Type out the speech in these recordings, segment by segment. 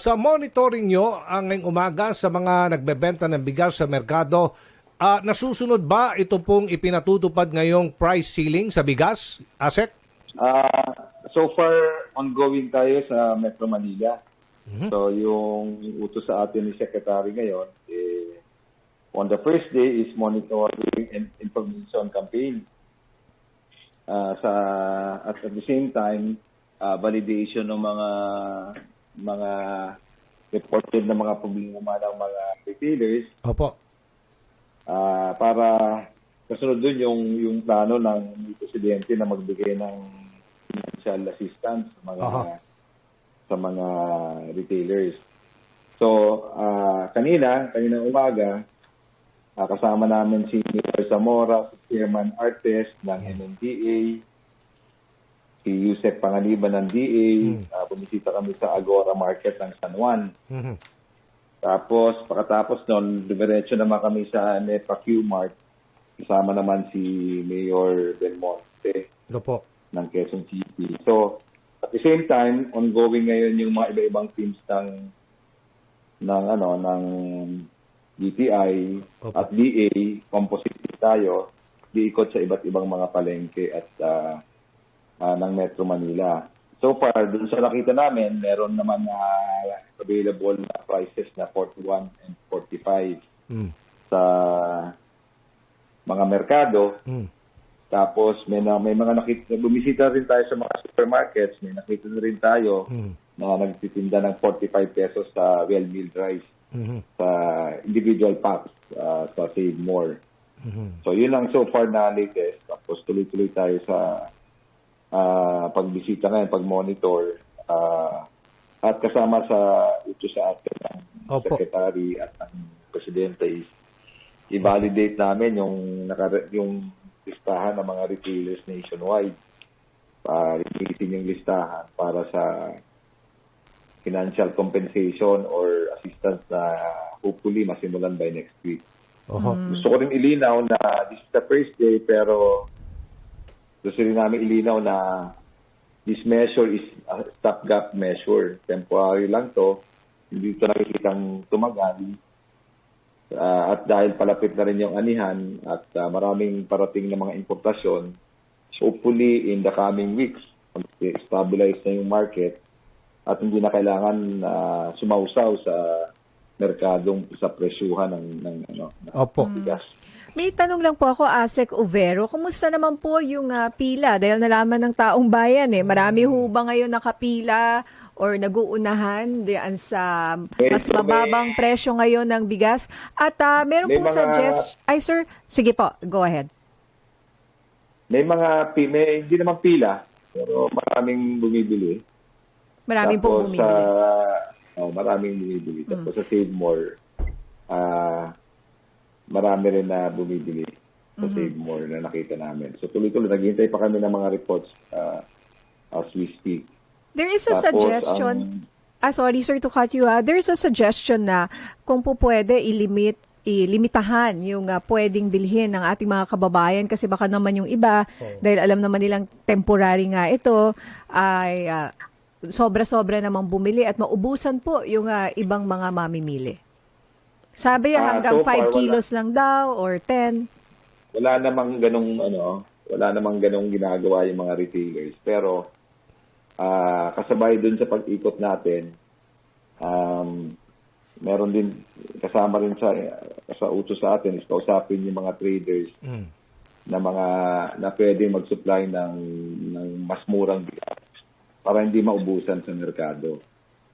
Sa monitoring nyo ang ngayong umaga sa mga nagbebenta ng bigas sa merkado, ah, nasusunod ba ito pong ipinatutupad ngayong price ceiling sa bigas, Asek? Ah, so far, ongoing tayo sa Metro Manila. So, yung utos sa atin ni Secretary ngayon, eh, on the first day is monitoring and information campaign. Ah, sa at at the same time, ah, validation ng mga mga reported na mga problema ng mga retailers Opo. Ah, para kasunod dun yung yung plano ng presidente na magbigay ng financial assistance sa mga Aha. sa mga retailers. So, ah, kanina, kanina umaga, ah, kasama namin si Mayor Zamora, si Chairman Artes ng MMDA, si Yusef Pangaliban ng DA, ah, bumisita kami sa Agora Market ng San Juan. Mhm. Tapos, pagkatapos nun, dumiretso naman kami sa NEPA Q-Mart. Kasama naman si Mayor Belmonte Opo. ng Quezon City. So, at the same time, ongoing ngayon yung mga iba-ibang teams ng ng ano ng DTI Opo. at DA composite tayo diikot sa iba't ibang mga palengke at ah, ah, ng Metro Manila. So far, dun sa nakita namin, meron naman na available na prices na 41 and 45 Mm. sa mga merkado. Mm. Tapos may na, may mga nakita bumisita rin tayo sa mga supermarkets, may nakita na rin tayo Mm. na nagtitinda ng 45 pesos sa well-milled rice Mhm. sa individual packs ah, sa Save More. Mhm. So yun lang so far na latest. Tapos tuloy-tuloy tayo sa ah, pagbisita ngayon, pag-monitor ah, at kasama sa ito sa atin ng Opo. secretary at ng presidente is i-validate namin yung naka, yung listahan ng mga retailers nationwide. Uh, releasin yung listahan para sa financial compensation or assistance na hopefully masimulan by next week. Oho. Gusto ko rin ilinaw na this is the first day pero gusto rin namin ilinaw na this measure is a stopgap measure. Temporary lang to. Hindi ito nakikitang tumagal. Ah, at dahil palapit na rin yung anihan at ah, maraming parating na mga importasyon, hopefully in the coming weeks, stabilize na yung market at hindi na kailangan ah, sumausaw sa merkadong sa presyuhan ng, ng ano, ng Opo. bigas. May tanong lang po ako, Asek Overo. Kumusta naman po yung ah, pila? Dahil nalaman ng taong bayan eh. Marami ho ba ngayon nakapila or naguunahan diyan sa mas mababang presyo ngayon ng bigas? At ah, meron May pong mga- suggest... Ay sir, sige po, go ahead. May mga, may, hindi naman pila, pero maraming bumibili. Maraming pong Tapos bumibili. Hmm. Sa, oh, maraming bumibili. Tapos sa Save More, ah marami rin na bumibili sa Mm-hmm. Save More na nakita namin. So tuloy-tuloy, naghihintay pa kami ng mga reports ah, as we speak. There is a Tapos, suggestion... ang- Ah, sorry sir to cut you ha. There's a suggestion na kung po pwede ilimit ilimitahan yung ah, pwedeng bilhin ng ating mga kababayan kasi baka naman yung iba dahil alam naman nilang temporary nga ito ay ah, sobra-sobra namang bumili at maubusan po yung ah, ibang mga mamimili. Sabi Ah, hanggang so far, 5 wala. kilos lang daw or 10. wala namang ganong ano, wala namang ganong ginagawa yung mga retailers. Pero ah kasabay dun sa pag-ikot natin, um, meron din kasama rin sa sa utos sa atin is kausapin yung mga traders Mm. na mga na pwedeng mag-supply ng ng mas murang bigas para hindi maubusan sa merkado.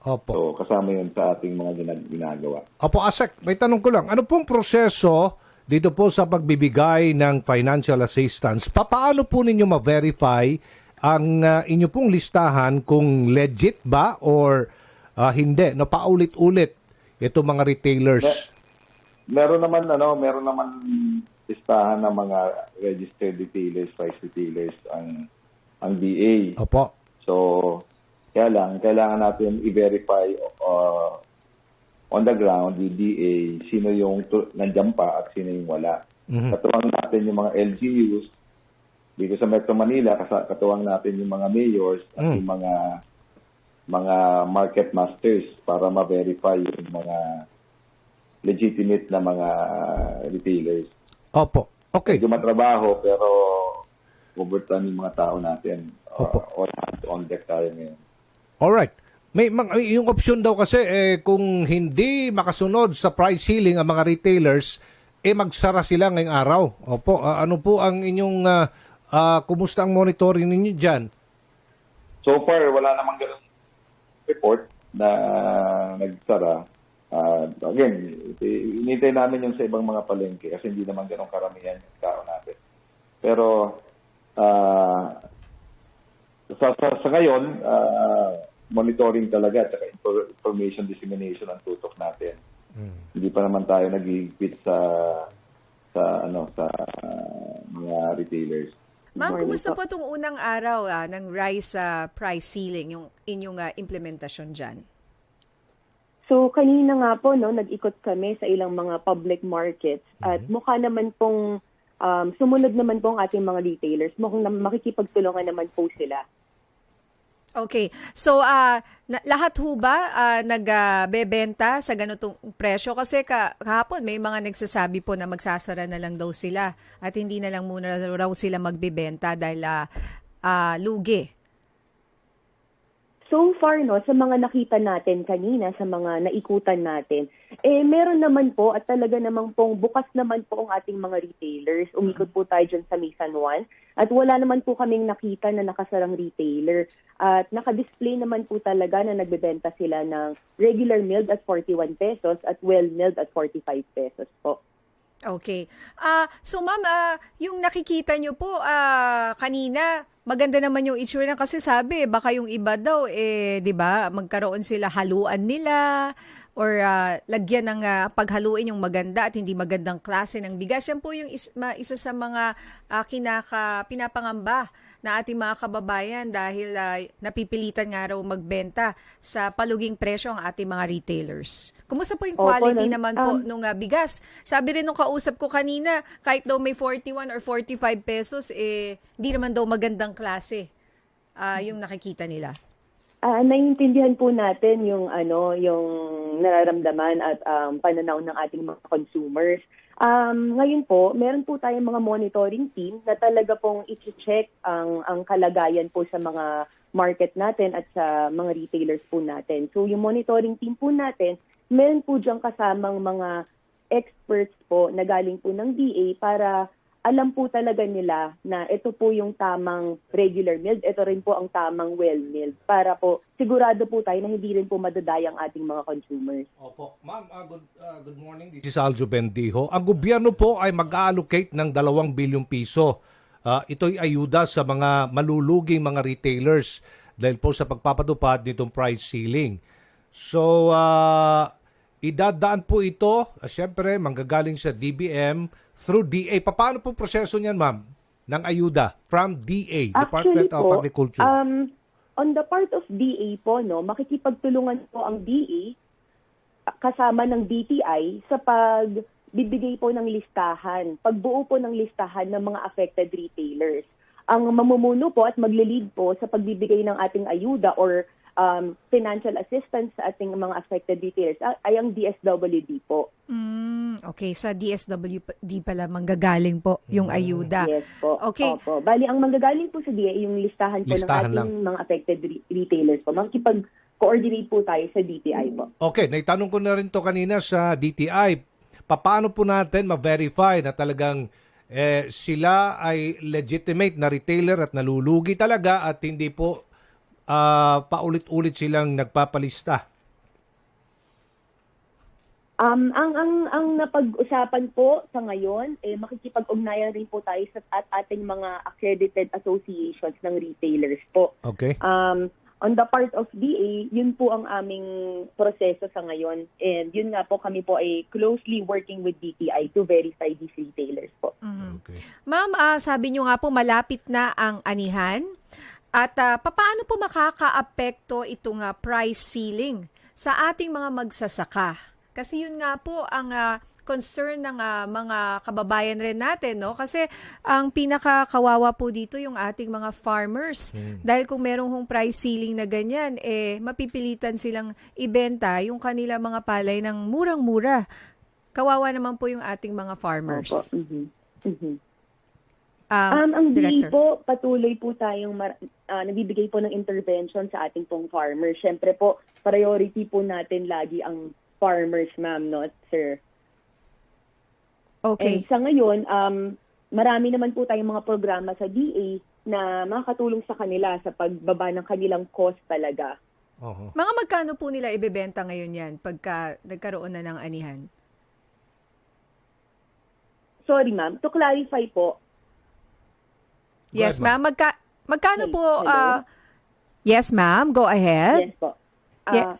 Opo. So kasama yun sa ating mga ginag- ginagawa. Opo, Asek, may tanong ko lang. Ano pong proseso dito po sa pagbibigay ng financial assistance? Papaano po ninyo ma-verify ang ah, inyo pong listahan kung legit ba or ah, hindi? No, paulit-ulit itong mga retailers. Meron naman ano, meron naman listahan ng mga registered retailers, price retailers ang ang DA. Opo. So, kaya lang, kailangan natin i-verify uh, on the ground, the DA, sino yung nandiyan pa at sino yung wala. Mhm. Katuwang natin yung mga LGUs dito sa Metro Manila, katuwang natin yung mga mayors at Mm. yung mga mga market masters para ma-verify yung mga legitimate na mga retailers. Opo. Okay. Medyo matrabaho pero overtime yung mga tao natin. Opo. Uh, all hands on deck tayo ngayon. Alright. May mang- yung option daw kasi eh, kung hindi makasunod sa price ceiling ang mga retailers, eh magsara sila ngayong araw. Opo, ah, ano po ang inyong ah, ah, kumusta ang monitoring ninyo diyan? So far, wala namang ganun report na nagsara. Ah, again, inintay namin yung sa ibang mga palengke kasi hindi naman ganun karamihan yung tao natin. Pero ah, sa, sa, sa ngayon, ah, monitoring talaga at information dissemination ang tutok natin. Hindi pa naman tayo nagigipit sa sa ano sa ah, mga retailers. Ma'am, kumusta po. itong unang araw ah, ng rise sa price ceiling, yung inyong ah, implementasyon dyan? So kanina nga po no, nag-ikot kami sa ilang mga public markets at mukha naman pong um, sumunod naman po ang ating mga retailers. Mukhang makikipagtulungan naman po sila. Okay. So, ah, na- lahat ho ba ah, nagbebenta sa ganitong presyo? Kasi ka, kahapon may mga nagsasabi po na magsasara na lang daw sila at hindi na lang muna raw sila magbebenta dahil ah, ah, lugi. So far no, sa mga nakita natin kanina, sa mga naikutan natin, eh meron naman po at talaga namang pong bukas naman po ang ating mga retailers. Umikot po tayo dyan sa May San Juan at wala naman po kaming nakita na nakasarang retailer. At naka-display naman po talaga na nagbebenta sila ng regular milled at 41 pesos at well milled at 45 pesos po. Okay. Ah, so ma'am, ah, yung nakikita nyo po ah, kanina, maganda naman yung itsura na kasi sabi, baka yung iba daw eh, 'di ba, magkaroon sila haluan nila or ah, lagyan ng ah, paghaluin yung maganda at hindi magandang klase ng bigas. Yan po yung is- ma- isa sa mga ah, kinaka pinapangamba na ating mga kababayan dahil ah, napipilitan nga raw magbenta sa paluging presyo ang ating mga retailers. Kumusta po yung Opo, quality nun- naman po um, nung ah, bigas. Sabi rin nung kausap ko kanina, kahit daw may 41 or 45 pesos, eh, di naman daw magandang klase ah, yung nakikita nila. Ah, naiintindihan po natin yung ano, yung nararamdaman at um, pananaw ng ating mga consumers. Um, ngayon po, meron po tayong mga monitoring team na talaga pong i-check ang ang kalagayan po sa mga market natin at sa mga retailers po natin. So yung monitoring team po natin, meron po diyang kasamang mga experts po na galing po ng DA para alam po talaga nila na ito po yung tamang regular milled, ito rin po ang tamang well milled para po sigurado po tayo na hindi rin po madadaya ang ating mga consumers. Opo. Ma'am, ah, good, ah, good morning. This is Aljo Bendijo. Ang gobyerno po ay mag-allocate ng 2 bilyong piso. Ah, ito'y ayuda sa mga maluluging mga retailers dahil po sa pagpapatupad nitong price ceiling. So, ah, idadaan po ito, uh, siyempre, manggagaling sa DBM through DA. Paano po proseso niyan, ma'am, ng ayuda from DA, Department of Agriculture? um, on the part of DA po, no, makikipagtulungan po ang DA kasama ng DTI sa pagbibigay po ng listahan, pagbuo po ng listahan ng mga affected retailers. Ang mamumuno po at magle-lead po sa pagbibigay ng ating ayuda or um, financial assistance sa ating mga affected retailers ah, ay ang DSWD po. Mm, okay, sa DSWD pala manggagaling po yung ayuda. Yes po. Okay. Opo. Bali, ang manggagaling po sa DA, yung listahan po Listahan ng ating mga affected re- retailers po. Makikipag-coordinate po tayo sa DTI po. Okay, naitanong ko na rin to kanina sa DTI. Paano po natin ma-verify na talagang eh, sila ay legitimate na retailer at nalulugi talaga at hindi po ah, paulit-ulit silang nagpapalista? Um, ang ang ang napag-usapan po sa ngayon, eh, makikipag-ugnayan rin po tayo sa at ating mga accredited associations ng retailers po. Okay. Um, on the part of DA, yun po ang aming proseso sa ngayon. And yun nga po, kami po ay closely working with DTI to verify these retailers po. Okay. Ma'am, ah, sabi nyo nga po malapit na ang anihan. At ah, papaano po makakaapekto itong ah, price ceiling sa ating mga magsasaka? Kasi yun nga po ang ah, concern ng ah, mga kababayan rin natin, no? Kasi ang pinakakawawa po dito yung ating mga farmers. Dahil kung merong hong price ceiling na ganyan, eh mapipilitan silang ibenta yung kanila mga palay ng murang-mura. Kawawa naman po yung ating mga farmers. Opo. Mhm. Mhm. Ah, Um, ang DA Director. po, patuloy po tayong mar- ah, nagbibigay po ng intervention sa ating pong farmers. Siyempre po, priority po natin lagi ang farmers, ma'am, no, sir. Okay. And sa ngayon, um, marami naman po tayong mga programa sa DA na makakatulong sa kanila sa pagbaba ng kanilang cost talaga. Oho. Mga magkano po nila ibebenta ngayon yan pagka nagkaroon na ng anihan? Sorry, ma'am. To clarify po, Yes, ahead, ma'am. Magka, magkano Hey, po? ah, yes, ma'am. Go ahead. yes po. Ah, Yeah.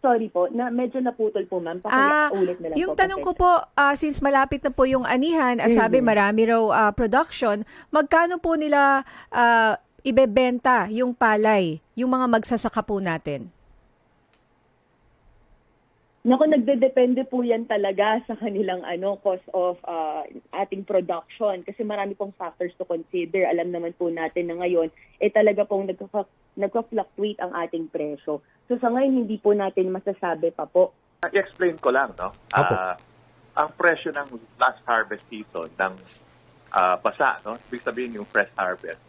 Sorry po, na medyo naputol po, ma'am. Ah, Pakiulit na lang yung po. tanong ko po, ah, since malapit na po yung anihan, ah, sabi Mhm. marami raw ah, production, magkano po nila ah, ibebenta yung palay, yung mga magsasaka po natin? Naku, nagdedepende po yan talaga sa kanilang ano cost of uh, ating production kasi marami pong factors to consider. Alam naman po natin na ngayon, eh talaga pong nagka- nagka-fluctuate ang ating presyo. So sa ngayon, hindi po natin masasabi pa po. I-explain ko lang, no? Opo. Ah, ang presyo ng last harvest season ng ah, basa, no? Ibig sabihin yung fresh harvest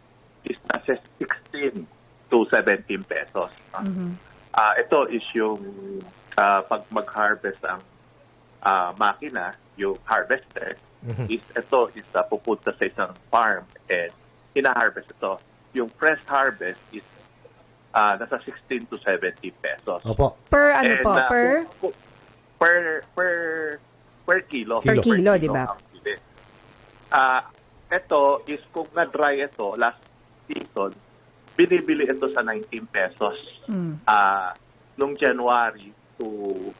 is nasa 16 to 17 pesos. no? Ah, ito is yung ah, pag mag-harvest ang ah, makina, yung harvester, is ito is ah, pupunta sa isang farm and hina-harvest ito. Yung fresh harvest is ah, nasa 16 to 17 pesos. Opo. Per ano And, po? uh, per? per per per kilo. Per kilo, di ba? Ah, ito is kung na-dry ito last season, binibili ito sa 19 pesos. Mm. Ah, nung January to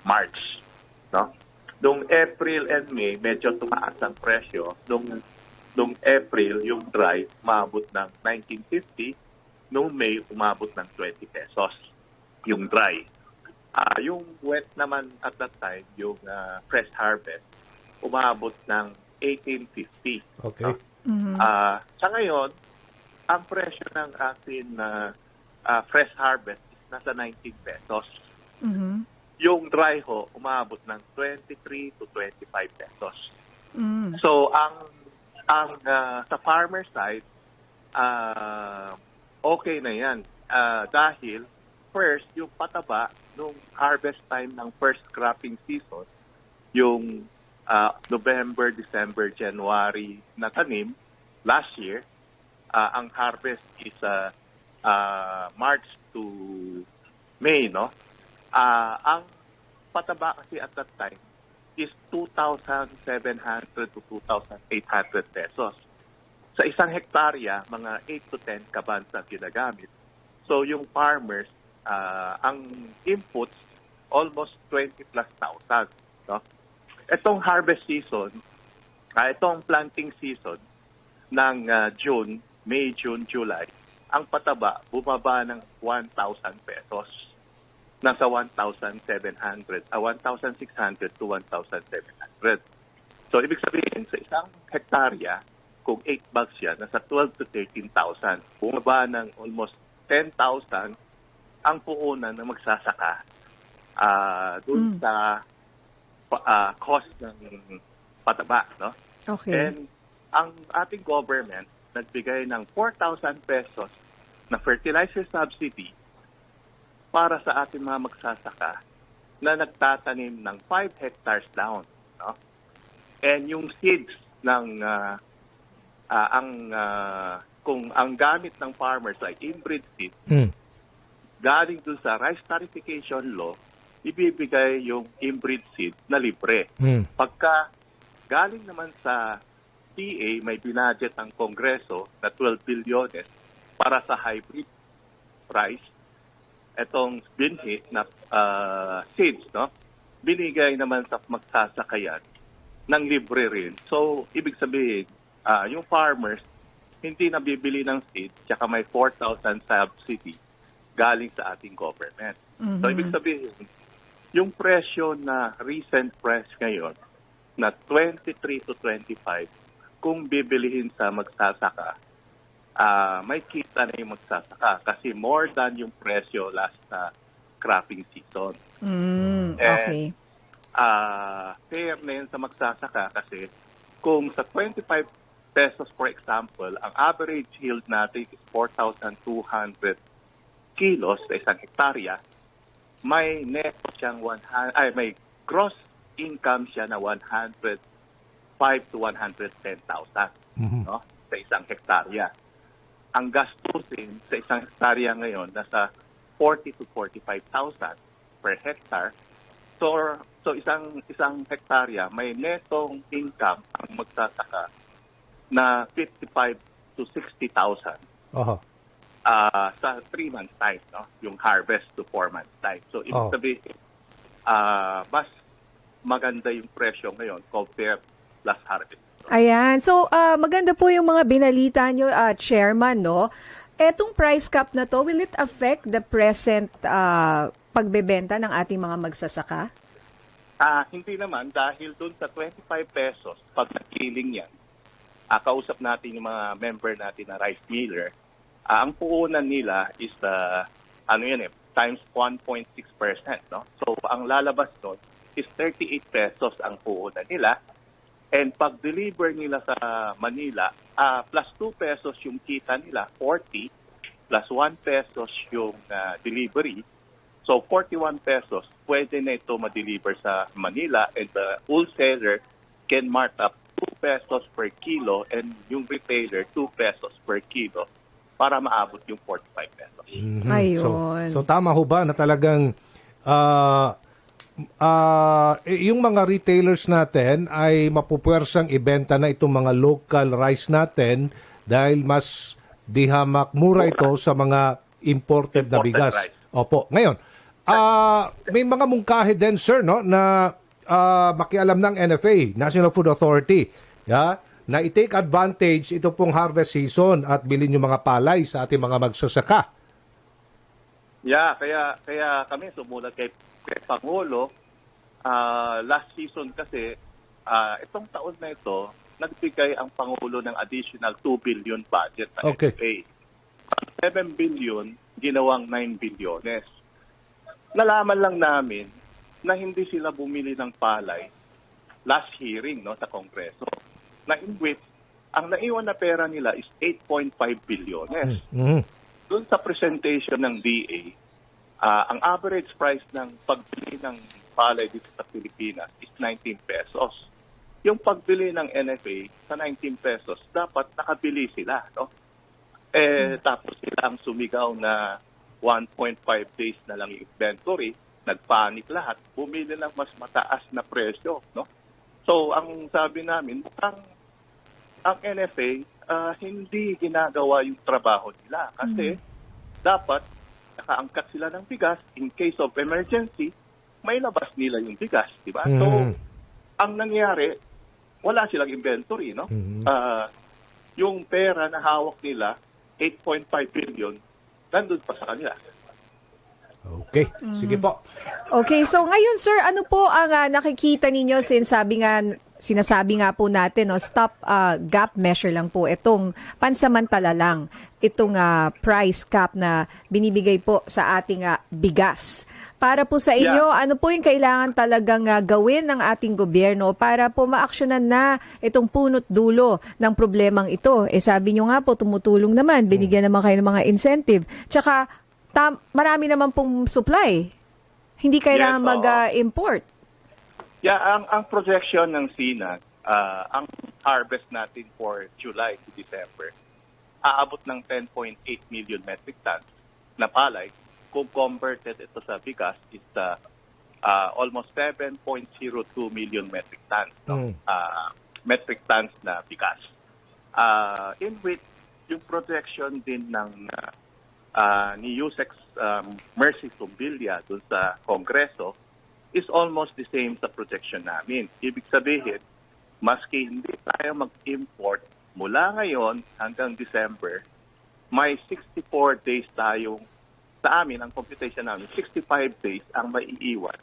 March, no? Nung April and May, medyo tumaas ang presyo. Nung nung April, yung dry umabot ng 1950, nung May umabot ng 20 pesos yung dry. Ah, yung wet naman at that time, yung ah, fresh harvest, umabot ng 1850. Okay. Mhm. Ah, sa ngayon, ang presyo ng ating ah, ah, fresh harvest is nasa 19 pesos. Mhm. Yung dry ho, umabot ng 23 to 25 pesos. Mm. So, ang ang ah, sa farmer side, ah, okay na yan. Ah, dahil, first, yung pataba, nung harvest time ng first cropping season, yung ah, November, December, January na tanim, last year, ah, ang harvest is ah, ah, March to May, no? Ah, ang pataba kasi at that time is 2,700 to 2,800 pesos. Sa isang hektarya, mga 8 to 10 kabans ang ginagamit. So yung farmers, ah, ang inputs, almost 20 plus thousand. No? Itong harvest season, ah, itong planting season ng ah, June, May, June, July, ang pataba bumaba ng 1,000 pesos nasa 1,700, ah, 1,600 to 1,700. So, ibig sabihin, sa isang hektarya, kung 8 bags yan, nasa 12 to 13,000. Bumaba ng almost 10,000 ang puunan na magsasaka ah Mm. dun sa ah, cost ng pataba, no? Okay. And ang ating government nagbigay ng 4,000 pesos na fertilizer subsidy para sa ating mga magsasaka na nagtatanim ng 5 hectares down. No? And yung seeds ng ah, ah, ang ah, kung ang gamit ng farmers ay inbreed seed, Mm. galing dun sa rice tarification law, ibibigay yung inbreed seed na libre. Mm. Pagka galing naman sa PA, may binadget ang Kongreso na 12 bilyones para sa hybrid price. Etong binhi na ah, seeds, no? binigay naman sa magsasakayan ng libre rin. So, ibig sabihin, ah, yung farmers, hindi nabibili ng seeds, tsaka may 4,000 subsidy galing sa ating government. So, ibig sabihin, yung presyo na recent price ngayon na 23 to 25 kung bibilihin sa magsasaka, ah may kita na yung magsasaka kasi more than yung presyo last na cropping season. Mm, Eh, okay. ah fair na yun sa magsasaka kasi kung sa 25 pesos for example, ang average yield natin is 4,200 kilos sa isang hektarya, may neto siyang 100, ay may gross income siya na 105 to 110,000 Mhm. no, sa isang hektarya. Ang gastusin sa isang hektarya ngayon nasa 40 to 45,000 per hectare. So, so isang isang hektarya may netong income ang magsasaka na 55 to 60,000 Oho. ah sa 3 months time, no? Yung harvest to 4 months time. So, ibig Oh. sabihin, ah mas maganda yung presyo ngayon compared last harvest. Ayan. So, ah, maganda po yung mga binalita nyo, ah, Chairman, no? Etong price cap na to, will it affect the present ah, pagbebenta ng ating mga magsasaka? Ah, hindi naman dahil doon sa 25 pesos pag nagkiling yan. Ah, kausap natin yung mga member natin na rice miller. Ah, ang puhunan nila is uh, ano yan eh, times 1.6%, no? So ang lalabas doon is 38 pesos ang puhunan nila. And pag deliver nila sa Manila, ah, plus 2 pesos yung kita nila, 40 plus 1 pesos yung ah, delivery. So 41 pesos, pwede na ito ma-deliver sa Manila and the wholesaler can mark up 2 pesos per kilo and yung retailer 2 pesos per kilo para maabot yung 45 pesos. Mhm. Ayun. So, so tama ho ba na talagang ah eh, yung mga retailers natin ay mapupwersang ibenta na itong mga local rice natin dahil mas dihamak mura ito sa mga imported, na Imported bigas. rice. Opo. Ngayon, ah may mga mungkahi din sir no na ah, makialam ng NFA, National Food Authority, ya, na i-take advantage ito pong harvest season at bilhin yung mga palay sa ating mga magsasaka. Yeah, kaya kaya kami sumulat kay, kay Pangulo ah, last season kasi ah, itong taon na ito nagbigay ang Pangulo ng additional 2 billion budget sa Okay. NFA. Ang 7 billion ginawang 9 bilyones. Nalaman lang namin na hindi sila bumili ng palay last hearing no sa Kongreso. Na in which ang naiwan na pera nila is 8.5 bilyones Mhm. Doon sa presentation ng DA, ah, ang average price ng pagbili ng palay dito sa Pilipinas is 19 pesos. Yung pagbili ng NFA sa 19 pesos, dapat nakabili sila. No? Eh, tapos sila ang sumigaw na 1.5 days na lang yung inventory, nagpanik lahat, bumili ng mas mataas na presyo. No? So, ang sabi namin, mukhang ang NFA ah, hindi ginagawa yung trabaho nila kasi dapat nakaangkat sila ng bigas in case of emergency may labas nila yung bigas, di ba? So, Mhm. ang nangyari, wala silang inventory, no? Mhm. Ah, yung pera na hawak nila, 8.5 billion, nandun pa sa kanila. Okay, sige po. Okay, so ngayon sir, ano po ang ah, nakikita ninyo since sabi nga sinasabi nga po natin no, stop ah, gap measure lang po itong pansamantala lang itong ah, price cap na binibigay po sa ating ah, bigas. Para po sa inyo, ano po yung kailangan talagang ah, gawin ng ating gobyerno para po maaksyonan na itong punot dulo ng problemang ito? Eh sabi nyo nga po, tumutulong naman, binigyan naman kayo ng mga incentive. Tsaka, tam- marami naman pong supply. Hindi kailangan Yes, mag-import. Yeah, ang ang projection ng SINAG, ah, ang harvest natin for July to December, aabot ng 10.8 million metric tons na palay. Kung converted ito sa bigas, is ah, ah, almost 7.02 million metric tons. No? Mm. Ah, metric tons na bigas. Ah, in which, yung projection din ng ah, ah, ni Yusex um, Mercy Tumbilya dun sa Kongreso is almost the same sa projection namin. Ibig sabihin, maski hindi tayo mag-import mula ngayon hanggang December, may 64 days tayong sa amin, ang computation namin, 65 days ang maiiwan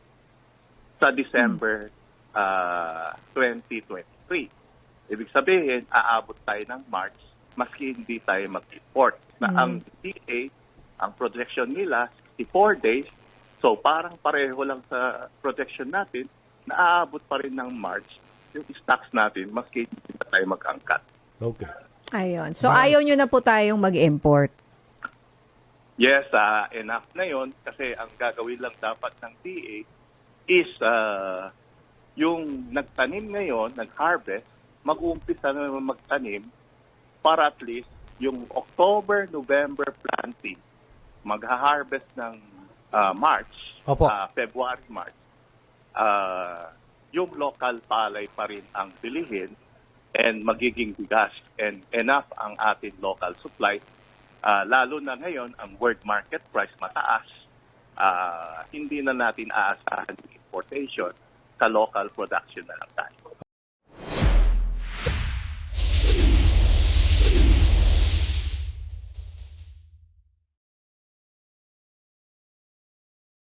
sa December ah, 2023. Ibig sabihin, aabot tayo ng March maski hindi tayo mag-import. Na ang DA, ang projection nila, 64 days. So parang pareho lang sa projection natin na aabot pa rin ng March yung stocks natin maski hindi na tayo mag-angkat. Okay. Ayun. So, ayaw nyo na po tayong mag-import. Yes, ah, enough na yon kasi ang gagawin lang dapat ng DA is ah, yung nagtanim ngayon, nag-harvest, mag-uumpisa na naman magtanim para at least yung October, November planting, mag-harvest ng ah, March, Opo. ah, February, March, ah, yung local palay pa rin ang bilihin and magiging bigas and enough ang ating local supply Ah, lalo na ngayon, ang world market price mataas. Ah, hindi na natin aasahan importation sa local production na lang tayo.